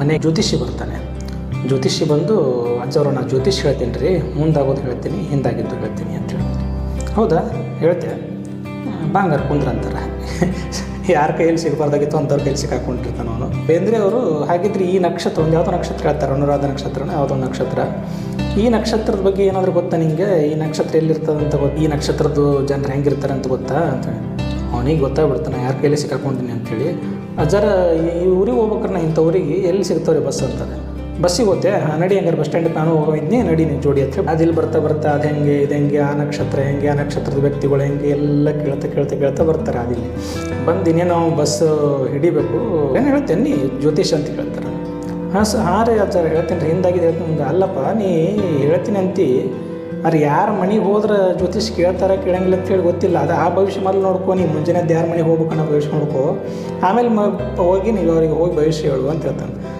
ಮನೆ ಜ್ಯೋತಿಷಿ ಬರ್ತಾನೆ. ಜ್ಯೋತಿಷಿ ಬಂದು ಅಜ್ಜವ್ರು ನಾನು ಜ್ಯೋತಿಷ್ ಹೇಳ್ತೀನಿ ರೀ, ಮುಂದಾಗೋದು ಹೇಳ್ತೀನಿ, ಹಿಂದಾಗಿದ್ದು ಹೇಳ್ತೀನಿ ಅಂತ ಹೇಳ್ಬೋದು ಹೌದಾ? ಹೇಳ್ತೆ. ಬಾಂಗಾರ ಕುಂದ್ರ ಅಂತಾರೆ. ಯಾರ ಕೈಯಲ್ಲಿ ಸಿಗಬಾರ್ದಾಗಿತ್ತು ಅಂಥವ್ರ ಕೈಯಲ್ಲಿ ಸಿಕ್ಕಾಕೊಂಡಿರ್ತಾನೆ ಅವನು. ಬೇಂದ್ರೆ ಅವರು ಹಾಗಿದ್ರೆ ಈ ನಕ್ಷತ್ರ, ಒಂದು ಯಾವುದೋ ನಕ್ಷತ್ರ ಹೇಳ್ತಾರೆ, ಅನುರಾಧ ನಕ್ಷತ್ರನ, ಯಾವುದೋ ನಕ್ಷತ್ರ. ಈ ನಕ್ಷತ್ರದ ಬಗ್ಗೆ ಏನಾದರೂ ಗೊತ್ತಾ ನಿಂಗೆ? ಈ ನಕ್ಷತ್ರ ಎಲ್ಲಿರ್ತದೆ ಅಂತ ಗೊತ್ತು? ಈ ನಕ್ಷತ್ರದ್ದು ಜನರು ಹೆಂಗಿರ್ತಾರೆ ಅಂತ ಗೊತ್ತಾ? ಅಂತ ಅವನಿಗೆ ಗೊತ್ತಾಗ್ಬಿಡ್ತಾನೆ, ಯಾರ ಕೈಯಲ್ಲಿ ಸಿಕ್ಕಾಕೊಂಡಿನಿ ಅಂತೇಳಿ ಅಜ್ಜಾರ ಈ ಊರಿಗೆ ಹೋಗ್ಬೇಕಾರೆ ನಾ ಇಂಥ ಊರಿಗೆ ಎಲ್ಲಿ ಸಿಗ್ತಾವ್ರಿ ಬಸ್ ಅಂತಾರೆ. ಬಸ್ಸಿಗೆ ಹೋಗ್ತೆ ನಡಿ ಹಂಗಾರೆ ಬಸ್ ಸ್ಟ್ಯಾಂಡಿಗೆ ನಾನು ಹೋಗಿದ್ನಿ ನಡಿ ನೀನು ಜೋಡಿ ಹತ್ರ. ಇಲ್ಲಿ ಬರ್ತಾ ಬರ್ತಾ ಅದು ಹೆಂಗೆ, ಇದು ಹೆಂಗೆ, ಆ ನಕ್ಷತ್ರ ಹೆಂಗೆ, ಆ ನಕ್ಷತ್ರದ ವ್ಯಕ್ತಿಗಳು ಹೆಂಗೆ, ಎಲ್ಲ ಕೇಳ್ತಾ ಕೇಳ್ತಾ ಕೇಳ್ತಾ ಬರ್ತಾರೆ ಅದಿಲ್ಲಿ ಬಂದು ಇನ್ನೇನು ಬಸ್ ಹಿಡಿಬೇಕು. ಏನು ಹೇಳ್ತೇನೆ ನೀ ಜ್ಯೋತಿಷ್ ಅಂತ ಕೇಳ್ತಾರೆ ಹಾಂ ಸ ಹಾಂ ರೀ ಸರ್ ಹೇಳ್ತೀನಿ ರೀ. ಹಿಂದಾಗಿದೆ ಹೇಳ್ತೀನಿ. ಅಲ್ಲಪ್ಪ ನೀ ಹೇಳ್ತೀನಿ ಅಂತಿ. ಅರೆ ಯಾರ ಮನೆಗೆ ಹೋದ್ರೆ ಜ್ಯೋತಿಷ್ ಕೇಳ್ತಾರೆ ಕೇಳಂಗಿಲ್ಲ ಅಂತ ಹೇಳಿ ಗೊತ್ತಿಲ್ಲ. ಅದು ಆ ಭವಿಷ್ಯ ಮೊದಲು ನೋಡ್ಕೊ, ನೀ ಮುಂಜಾನೆ ಯಾರ ಮನೆಗೆ ಹೋಗ್ಬೇಕು ಅನ್ನೋ ಭವಿಷ್ಯ ನೋಡ್ಕೋ. ಆಮೇಲೆ ಮ ಹೋಗಿ ನೀವು ಅವ್ರಿಗೆ ಹೋಗಿ ಭವಿಷ್ಯ ಹೇಳು ಅಂತ ಹೇಳ್ತಾನೆ.